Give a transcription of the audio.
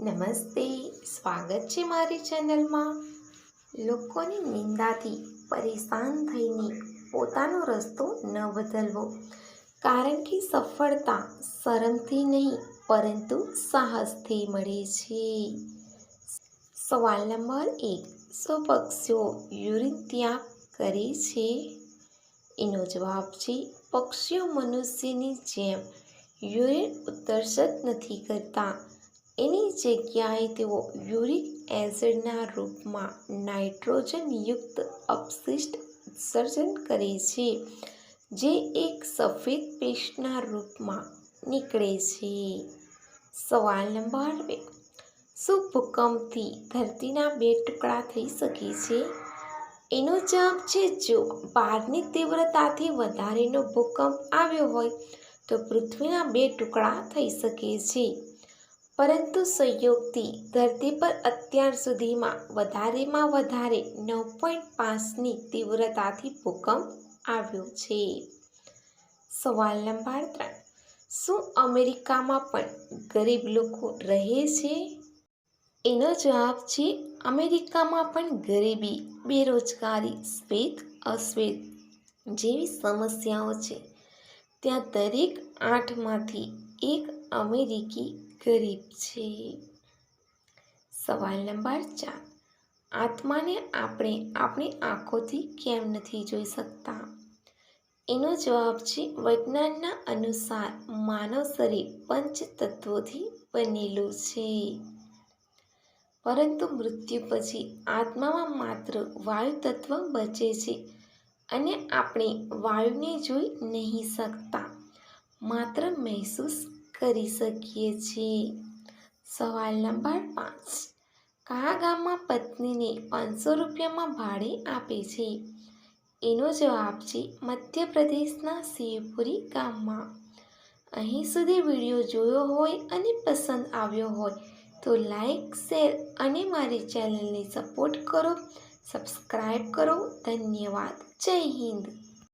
નમસ્તે, સ્વાગત છે મારી ચેનલમાં. લોકોની નિંદાથી પરેશાન થઈને પોતાનો રસ્તો ન બદલવો. કારણ કે સફળતા શરમથી નહીં, પરંતુ સાહસથી મળે છે. સવાલ નંબર એક, શું પક્ષીઓ યુરિન ત્યાગ કરે છે? એનો જવાબ છે, પક્ષીઓ મનુષ્યની જેમ યુરિન ઉત્સર્જિત નથી કરતા. એની જગ્યાએ તેઓ યુરિક એસિડના રૂપમાં નાઇટ્રોજનયુક્ત અપશિષ્ટ ઉત્સર્જન કરે છે, જે એક સફેદ પેસ્ટના રૂપમાં નીકળે છે. સવાલ નંબર બે. શું ભૂકંપથી ધરતીના બે ટુકડા થઈ શકે છે? એનો જવાબ છે, જો બારની તીવ્રતાથી વધારેનો ભૂકંપ આવ્યો હોય તો પૃથ્વીના બે ટુકડા થઈ શકે છે. પરંતુ સંયોગથી ધરતી પર અત્યાર સુધીમાં વધારેમાં વધારે નવ પોઈન્ટ પાંચની તીવ્રતાથી ભૂકંપ આવ્યો છે. સવાલ નંબર ત્રણ. શું અમેરિકામાં પણ ગરીબ લોકો રહે છે? એનો જવાબ છે, અમેરિકામાં પણ ગરીબી, બેરોજગારી, શ્વેત અશ્વેત જેવી સમસ્યાઓ છે. ત્યાં દરેક આઠમાંથી એક અમેરિકી ગરીબ છે. સવાલ નંબર ચાર. આત્માને આપણે આપણી આંખોથી કેમ નથી જોઈ શકતા? એનો જવાબ છે વિજ્ઞાનના અનુસાર માનવ શરીર પંચ તત્વોથી બનેલું છે. પરંતુ મૃત્યુ પછી આત્મામાં માત્ર વાયુ તત્વ બચે છે અને આપણે વાયુને જોઈ નહીં શકતા. માત્ર મહેસૂસ કરી શકીએ છીએ? સવાલ નંબર પાંચ. કયા ગામમાં પત્નીને પાંચસો રૂપિયામાં ભાડે આપે છે? એનો જવાબ છે મધ્યપ્રદેશના શિવપુરી ગામમાં. અહીં સુધી વીડિયો જોયો હોય અને પસંદ આવ્યો હોય તો લાઈક, શેર અને મારી ચેનલને સપોર્ટ કરો. સબસ્ક્રાઈબ કરો. ધન્યવાદ. જય હિન્દ.